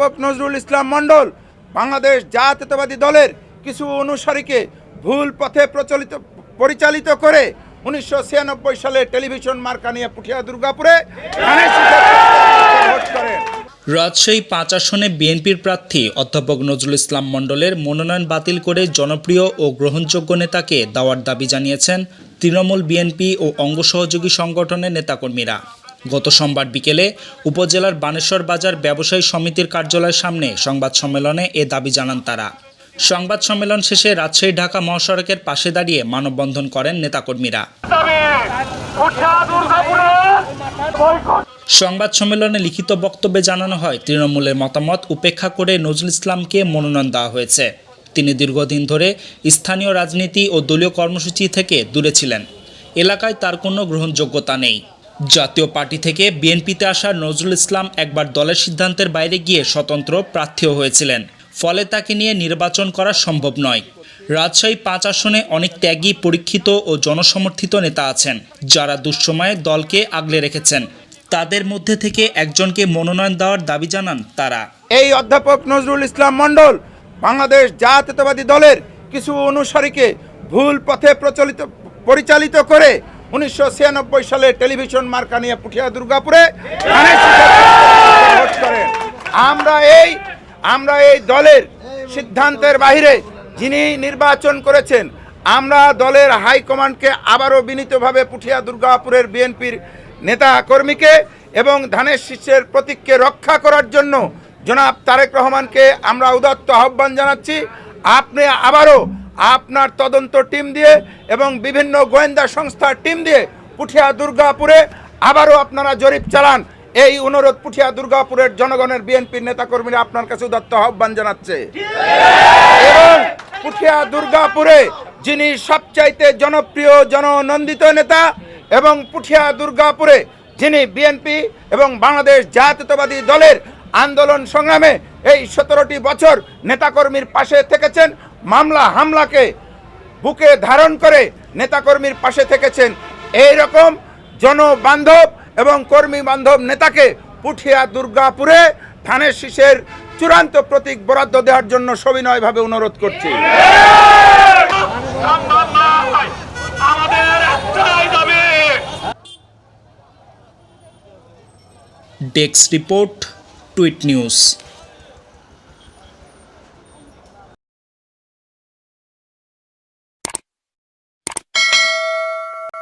অধ্যাপক নজরুল ইসলাম মণ্ডল বাংলাদেশ জাতীয়তাবাদী দলের কিছু অনুসারীকে ভুল পথে প্রচলিত, পরিচালিত করে উনিশশো ছিয়ানব্বই সালে টেলিভিশন মার্কা নিয়ে পুঠিয়া দুর্গাপুরে রাজশাহী পাঁচ আসনে বিএনপির প্রার্থী অধ্যাপক নজরুল ইসলাম মণ্ডলের মনোনয়ন বাতিল করে জনপ্রিয় ও গ্রহণযোগ্য নেতাকে দেওয়ার দাবি জানিয়েছেন তৃণমূল বিএনপি ও অঙ্গ সহযোগী সংগঠনের নেতাকর্মীরা। গত সোমবার বিকেলে উপজেলার বানেশ্বর বাজার ব্যবসায়ী সমিতির কার্যালয়ের সামনে সংবাদ সম্মেলনে এ দাবি জানান তারা। সংবাদ সম্মেলন শেষে রাজশাহী ঢাকা মহাসড়কের পাশে দাঁড়িয়ে মানববন্ধন করেন নেতাকর্মীরা। সংবাদ সম্মেলনে লিখিত বক্তব্যে জানানো হয়, তৃণমূলের মতামত উপেক্ষা করে নজরুল ইসলামকে মনোনয়ন দেওয়া হয়েছে। তিনি দীর্ঘদিন ধরে স্থানীয় রাজনীতি ও দলীয় কর্মসূচি থেকে দূরে ছিলেন। এলাকায় তার কোনো গ্রহণযোগ্যতা নেই। জাতীয় পার্টি থেকে বিএনপিতে আসা নজরুল ইসলাম একবার দলের সিদ্ধান্তের বাইরে গিয়ে স্বতন্ত্র প্রার্থীও হয়েছিলেন। ফলে তাকে নিয়ে নির্বাচন করা সম্ভব নয়। রাজশাহী পাঁচ আসনে অনেক ত্যাগী, পরীক্ষিত ও জনসমর্থিত নেতা আছেন, যারা দুঃসময়ে দলকে আগলে রেখেছেন। তাদের মধ্যে থেকে একজনকে মনোনয়ন দেওয়ার দাবি জানান তারা। এই অধ্যাপক নজরুল ইসলাম মণ্ডল বাংলাদেশ জাতীয়তাবাদী দলের কিছু অনুসারীকে ভুল পথে প্রচলিত, পরিচালিত করে উনিশশো ছিয়ানব্বই সালে টেলিভিশন মার্কা নিয়ে পুঠিয়া দুর্গাপুরে ভোট আমরা এই আমরা এই দলের সিদ্ধান্তের বাইরে যিনি নির্বাচন করেছেন, আমরা দলের হাইকমান্ডকে আবারও বিনীতভাবে পুঠিয়া দুর্গাপুরের বিএনপির নেতা কর্মীকে এবং ধানের শীর্ষের প্রতীককে রক্ষা করার জন্য জনাব তারেক রহমানকে আমরা উদাত্ত আহ্বান জানাচ্ছি। আপনি আবারও আপনার তদন্ত টিম দিয়ে এবং বিভিন্ন গোয়েন্দা সংস্থার টিম দিয়ে পুঠিয়া দুর্গাপুরে আবারও আপনারা জরিপ চালান। এই অনুরোধ পুঠিয়া দুর্গাপুরের জনগণের বিএনপির নেতাকর্মীরা আপনার কাছে উদাত্ত আহ্বান জানাচ্ছে। এবং পুঠিয়া দুর্গাপুরে যিনি সবচাইতে জনপ্রিয় জননন্দিত নেতা এবং পুঠিয়া দুর্গাপুরে যিনি বিএনপি এবং বাংলাদেশ জাতীয়তাবাদী দলের আন্দোলন সংগ্রামে এই সতেরোটি বছর নেতাকর্মীর পাশে থেকেছেন মামলা, হামলাকে বুকে ধারণ করে নেতাকর্মীর পাশে থেকেছেন এই রকম জনবান্ধব এবং কর্মী বান্ধব নেতাকে পুঠিয়া দুর্গাপুরে ধানের শীষের চূড়ান্ত প্রতীক বরাদ্দ দেওয়ার জন্য সবিনয়ভাবে অনুরোধ করছি। Desk report, tweet news.